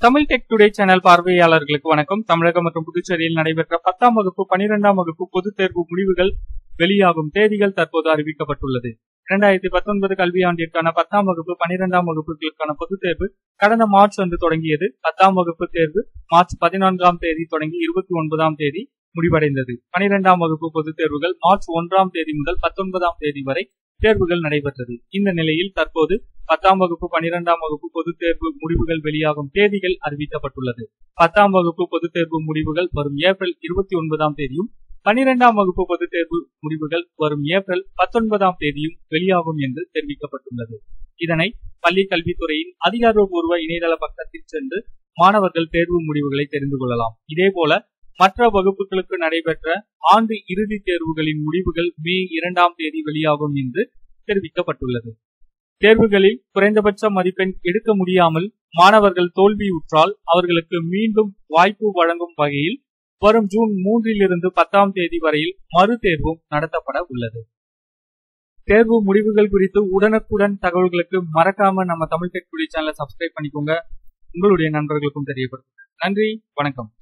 Tamil tech today channel பார்வையாளர்களுக்கு வணக்கம். தமிழகம் மற்றும் புதுச்சேரியில் நடைபெற்ற பத்தாம் வகுப்பு பனிரெண்டாம் வகுப்பு பொதுத் தேர்வு முடிவுகள் வெளியாகும் தேதிகள் தற்போது அறிவிக்கப்பட்டுள்ளது. இரண்டாயிரத்தி பத்தொன்பது கல்வியாண்டிற்கான பத்தாம் வகுப்பு பனிரெண்டாம் வகுப்புகளுக்கான பொதுத் தேர்வு கடந்த மார்ச் அன்று தொடங்கியது. பத்தாம் வகுப்பு தேர்வு மார்ச் பதினான்காம் தேதி தொடங்கி இருபத்தி ஒன்பதாம் தேதி முடிவடைந்தது. பனிரெண்டாம் வகுப்பு பொதுத் தேர்வுகள் மார்ச் ஒன்றாம் தேதி முதல் பத்தொன்பதாம் தேதி வரை தேர்வுகள் நடைபெற்றது. இந்த நிலையில் தற்போது பத்தாம் வகுப்பு பனிரெண்டாம் வகுப்பு பொதுத் தேர்வு முடிவுகள் வெளியாகும் தேதிகள் அறிவிக்கப்பட்டுள்ளது. பத்தாம் வகுப்பு பொதுத் தேர்வு முடிவுகள் வரும் ஏப்ரல் இருபத்தி ஒன்பதாம் தேதியும் பனிரெண்டாம் வகுப்பு பொதுத் தேர்வு முடிவுகள் வரும் ஏப்ரல் பத்தொன்பதாம் தேதியும் வெளியாகும் என்று தெரிவிக்கப்பட்டுள்ளது. இதனை பள்ளி கல்வித்துறையின் அதிகாரப்பூர்வ இணையதள பக்கத்தில் சென்று மாணவர்கள் தேர்வு முடிவுகளை தெரிந்து கொள்ளலாம். இதேபோல மற்ற வகுப்புகளுக்கு நடைபெற்ற ஆண்டு இறுதி தேர்வுகளின் முடிவுகள் மே இரண்டாம் தேதி வெளியாகும் என்று தெரிவிக்கப்பட்டுள்ளது. தேர்வுகளில் குறைந்தபட்ச மதிப்பெண் எடுக்க முடியாமல் மாணவர்கள் தோல்வியுற்றால் அவர்களுக்கு மீண்டும் வாய்ப்பு வழங்கும் வகையில் வரும் ஜூன் மூன்றிலிருந்து பத்தாம் தேதி வரையில் மறு தேர்வும் நடத்தப்பட உள்ளது. தேர்வு முடிவுகள் குறித்து உடனுக்குடன் தகவல்களுக்கு மறக்காம நம்ம தமிழ் டெக் சேனலை சப்ஸ்கிரைப் பண்ணிக்கோங்க. உங்களுடைய நண்பர்களுக்கும் தெரியப்படுத்துங்க. நன்றி. வணக்கம்.